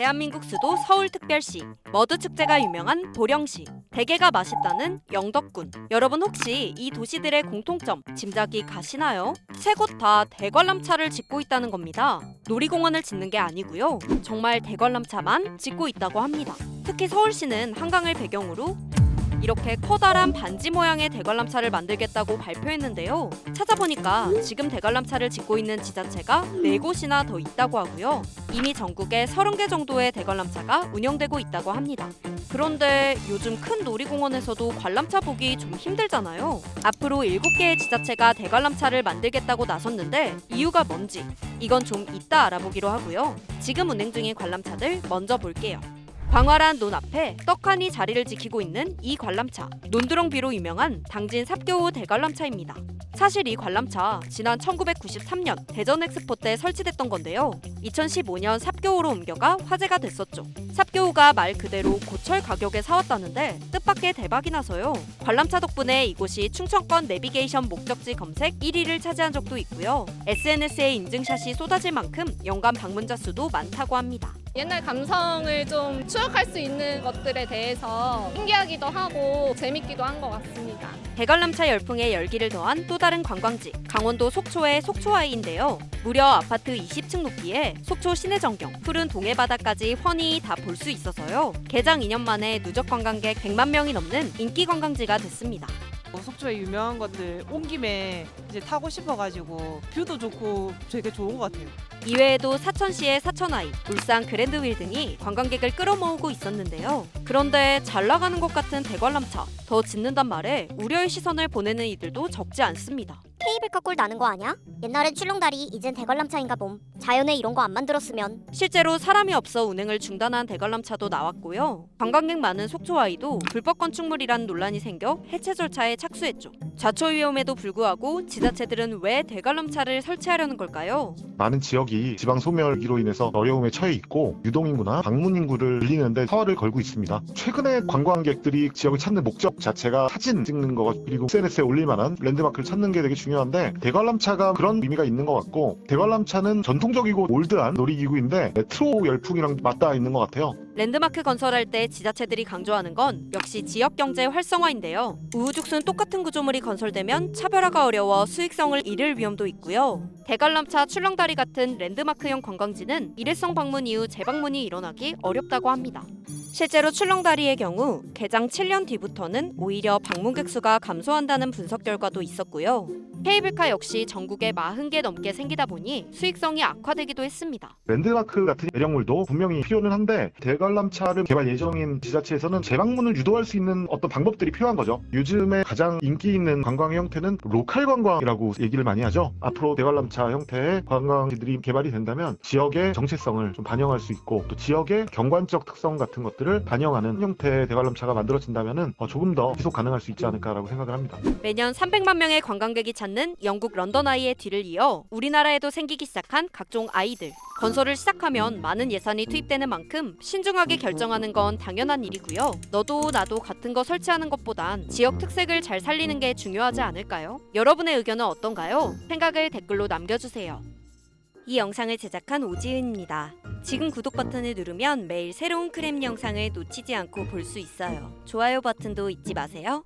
대한민국 수도 서울특별시 머드 축제가 유명한 보령시 대게가 맛있다는 영덕군 여러분 혹시 이 도시들의 공통점 짐작이 가시나요? 세곳다 대관람차를 짓고 있다는 겁니다. 놀이공원을 짓는 게 아니고요. 정말 대관람차만 짓고 있다고 합니다. 특히 서울시는 한강을 배경으로 이렇게 커다란 반지 모양의 대관람차를 만들겠다고 발표했는데요. 찾아보니까 지금 대관람차를 짓고 있는 지자체가 4곳이나 더 있다고 하고요. 이미 전국에 30개 정도의 대관람차가 운영되고 있다고 합니다. 그런데 요즘 큰 놀이공원에서도 관람차 보기 좀 힘들잖아요. 앞으로 7개의 지자체가 대관람차를 만들겠다고 나섰는데 이유가 뭔지 이건 좀 이따 알아보기로 하고요. 지금 운행 중인 관람차들 먼저 볼게요. 광활한 논 앞에 떡하니 자리를 지키고 있는 이 관람차 논두렁비로 유명한 당진 삽교호 대관람차입니다. 사실 이 관람차 지난 1993년 대전 엑스포 때 설치됐던 건데요. 2015년 삽교호로 옮겨가 화제가 됐었죠. 삽교호가 말 그대로 고철 가격에 사왔다는데 뜻밖의 대박이 나서요. 관람차 덕분에 이곳이 충청권 내비게이션 목적지 검색 1위를 차지한 적도 있고요. SNS에 인증샷이 쏟아질 만큼 연간 방문자 수도 많다고 합니다. 옛날 감성을 좀 추억할 수 있는 것들에 대해서 신기하기도 하고 재밌기도 한 것 같습니다. 대관람차 열풍에 열기를 더한 또 다른 관광지 강원도 속초의 속초아이인데요. 무려 아파트 20층 높이에 속초 시내 전경, 푸른 동해 바다까지 훤히 다 볼 수 있어서요. 개장 2년 만에 누적 관광객 100만 명이 넘는 인기 관광지가 됐습니다. 뭐 속초에 유명한 것들 온 김에 이제 타고 싶어가지고 뷰도 좋고 되게 좋은 것 같아요. 이외에도 사천시의 사천아이, 울산 그랜드윌 등이 관광객을 끌어모으고 있었는데요. 그런데 잘 나가는 것 같은 대관람차 더 짓는단 말에 우려의 시선을 보내는 이들도 적지 않습니다. 케이블카 꼴 나는 거 아냐? 옛날엔 출렁다리, 이젠 대관람차인가 봄. 자연에 이런 거 안 만들었으면 실제로 사람이 없어 운행을 중단한 대관람차도 나왔고요. 관광객 많은 속초아이도 불법 건축물이란 논란이 생겨 해체 절차에 착수했죠. 좌초 위험에도 불구하고 지자체들은 왜 대관람차를 설치하려는 걸까요? 많은 지역이 지방 소멸기로 인해서 어려움에 처해 있고 유동인구나 방문 인구를 늘리는데 사활을 걸고 있습니다. 최근에 관광객들이 지역을 찾는 목적 자체가 사진 찍는 거 그리고 SNS에 올릴 만한 랜드마크를 찾는 게 되게 중요 한데 대관람차가 그런 의미가 있는 것 같고 대관람차는 전통적이고 올드한 놀이기구인데 레트로 열풍이랑 맞닿아 있는 것 같아요. 랜드마크 건설할 때 지자체들이 강조하는 건 역시 지역 경제 활성화인데요. 우후죽순 똑같은 구조물이 건설되면 차별화가 어려워 수익성을 잃을 위험도 있고요. 대관람차 출렁다리 같은 랜드마크형 관광지는 일회성 방문 이후 재방문이 일어나기 어렵다고 합니다. 실제로 출렁다리의 경우 개장 7년 뒤부터는 오히려 방문객 수가 감소한다는 분석 결과도 있었고요. 케이블카 역시 전국에 40개 넘게 생기다 보니 수익성이 악화되기도 했습니다. 랜드마크 같은 매력물도 분명히 필요는 한데 대관람차를 개발 예정인 지자체에서는 재방문을 유도할 수 있는 어떤 방법들이 필요한 거죠. 요즘에 가장 인기 있는 관광의 형태는 로컬 관광이라고 얘기를 많이 하죠. 앞으로 대관람차 형태의 관광지들이 개발이 된다면 지역의 정체성을 좀 반영할 수 있고 또 지역의 경관적 특성 같은 것들을 반영하는 형태의 대관람차가 만들어진다면 조금 더 지속 가능할 수 있지 않을까라고 생각을 합니다. 매년 300만 명의 관광객이 찾는 영국 런던 아이의 뒤를 이어 우리나라에도 생기기 시작한 각종 아이들. 건설을 시작하면 많은 예산이 투입되는 만큼 신중하게 결정하는 건 당연한 일이고요. 너도 나도 같은 거 설치하는 것보단 지역 특색을 잘 살리는 게 중요하지 않을까요? 여러분의 의견은 어떤가요? 생각을 댓글로 남겨주세요. 이 영상을 제작한 오지은입니다. 지금 구독 버튼을 누르면 매일 새로운 크랩 영상을 놓치지 않고 볼 수 있어요. 좋아요 버튼도 잊지 마세요.